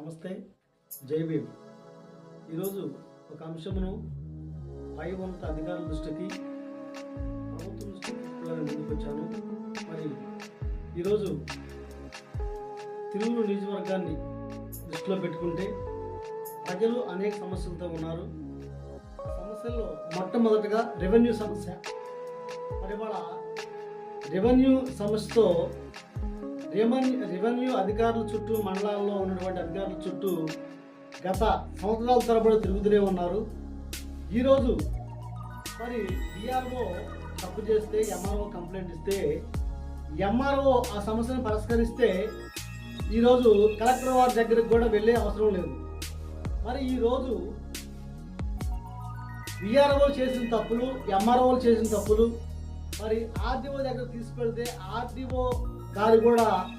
నమస్తే జై భీమ్. ఈరోజు ఒక అంశమును పై ఉన్నత అధికారుల దృష్టికి ప్రభుత్వం దృష్టికి ముందుకొచ్చాను మరి ఈరోజు తిరువురు నియోజకవర్గాన్ని దృష్టిలో పెట్టుకుంటే ప్రజలు అనేక సమస్యలతో ఉన్నారు. సమస్యల్లో మొట్టమొదటిగా రెవెన్యూ సమస్య. మరి వాళ్ళ రెవెన్యూ సమస్యతో రెవెన్యూ రెవెన్యూ అధికారుల చుట్టూ మండలాల్లో ఉన్నటువంటి అధికారుల చుట్టూ గత సంవత్సరాల తరబడి తిరుగుతూనే ఉన్నారు. ఈరోజు మరి డిఆర్ఓ తప్పు చేస్తే ఎంఆర్ఓ కంప్లైంట్ ఇస్తే ఎంఆర్ఓ ఆ సమస్యను పరిష్కరిస్తే ఈరోజు కలెక్టర్ వారి దగ్గరికి కూడా వెళ్ళే అవసరం లేదు. మరి ఈరోజు విఆర్ఓ చేసిన తప్పులు ఎంఆర్ఓలు చేసిన తప్పులు మరి ఆర్డీఓ దగ్గర తీసుకెళ్తే ఆర్డీఓ గారు కూడా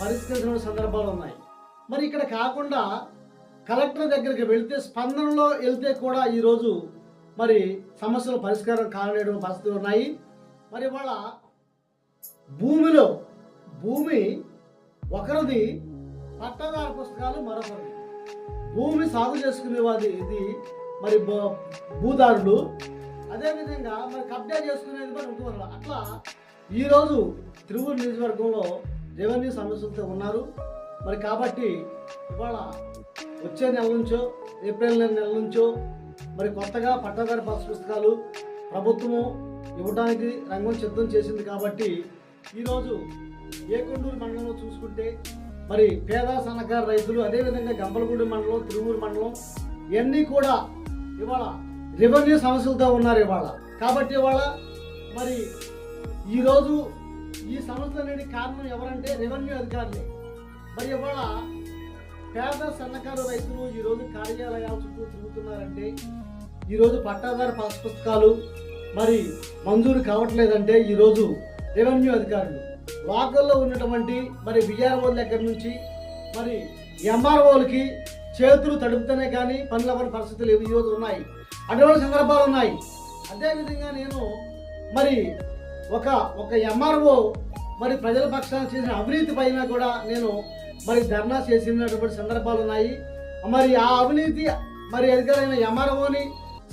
పరిష్కరించిన సందర్భాలు ఉన్నాయి. మరి ఇక్కడ కాకుండా కలెక్టర్ దగ్గరికి వెళితే స్పందనలో వెళ్తే కూడా ఈరోజు మరి సమస్యలు పరిష్కారం కాలేని పరిస్థితులు ఉన్నాయి. మరి వాళ్ళ భూమిలో భూమి ఒకరిది పట్టాదార పుస్తకాలు మరొకరిది. భూమి సాగు చేసుకునేవాది ఇది మరి భూ- భూదారులు. అదేవిధంగా మరి కబ్జా చేసుకునేది మరి ఇంకొకరు అట్లా ఈరోజు తిరువురు నియోజకవర్గంలో రెవెన్యూ సమస్యలతో ఉన్నారు. మరి కాబట్టి ఇవాళ వచ్చే నెల నుంచో ఏప్రిల్ నెల నుంచో మరి కొత్తగా పట్టాదారి పాస్ పుస్తకాలు ప్రభుత్వము ఇవ్వడానికి రంగం సిద్ధం చేసింది కాబట్టి ఈరోజు ఏకొండూరు మండలంలో చూసుకుంటే మరి పేద సన్నకారు రైతులు అదేవిధంగా గంపలగూడి మండలం తిరువూరు మండలం ఇవన్నీ కూడా ఇవాళ రెవెన్యూ సమస్యలతో ఉన్నారు ఇవాళ. కాబట్టి ఇవాళ మరి ఈరోజు ఈ సమస్యలనేది కారణం ఎవరంటే రెవెన్యూ అధికారులే. మరి ఇవాళ పేద సన్నకారు రైతులు ఈరోజు కార్యాలయాల చుట్టూ తిరుగుతున్నారంటే ఈరోజు పట్టాదారు పాస్ పుస్తకాలు మరి మంజూరు కావట్లేదంటే ఈరోజు రెవెన్యూ అధికారులు. వాకల్లో ఉన్నటువంటి మరి విఆర్ఓ దగ్గర నుంచి మరి ఎంఆర్ఓలకి చేతులు తడుపుతూనే కానీ పనులు అవ్వని పరిస్థితులు ఈ ఉన్నాయి. అటువంటి సందర్భాలు ఉన్నాయి. అదేవిధంగా నేను మరి ఒక ఒక ఎంఆర్ఓ మరి ప్రజల పక్షాన చేసిన అవినీతి పైన కూడా నేను మరి ధర్నా చేసినటువంటి సందర్భాలు ఉన్నాయి. మరి ఆ అవినీతి మరి అధికారైన ఎంఆర్ఓని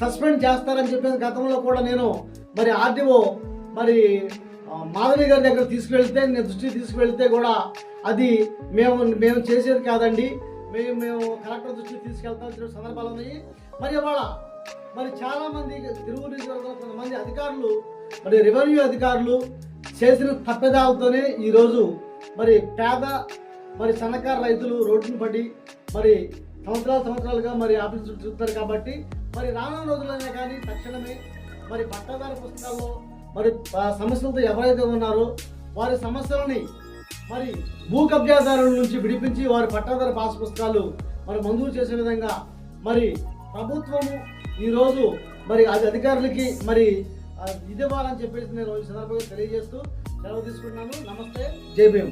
సస్పెండ్ చేస్తారని చెప్పేసి గతంలో కూడా నేను మరి ఆర్డీఓ మరి మాధవి గారి దగ్గర తీసుకువెళ్తే నేను దృష్టికి తీసుకువెళ్తే కూడా అది మేము మేము చేసేది కాదండి. మేము మేము కలెక్టర్ దృష్టికి తీసుకెళ్తాం సందర్భాలు ఉన్నాయి. మరి ఇవాళ మరి చాలామంది తిరుగు నియోజకవర్గంలో కొంతమంది అధికారులు మరి రెవెన్యూ అధికారులు చేసిన తప్పిదాలతోనే ఈరోజు మరి పేద మరి సన్నకారు రైతులు రోడ్డును పడి మరి సంవత్సరాలు సంవత్సరాలుగా మరి ఆఫీసు చూస్తారు కాబట్టి మరి రానున్న రోజులైనా కానీ తక్షణమే మరి పట్టాదారు పుస్తకాల్లో మరి ఆ సమస్యలతో ఎవరైతే ఉన్నారో వారి సమస్యలని మరి భూ కబ్జాదారుల నుంచి విడిపించి వారి పట్టాదారు పాస్ పుస్తకాలు మరి మంజూరు చేసే విధంగా మరి ప్రభుత్వము ఈరోజు మరి అది అధికారులకి మరి ఆ, ఇది ఇవ్వాలని చెప్పేసి నేను ఈ సందర్భంగా తెలియజేస్తూ సెలవు తీసుకుంటున్నాను. నమస్తే. జై భీమ్.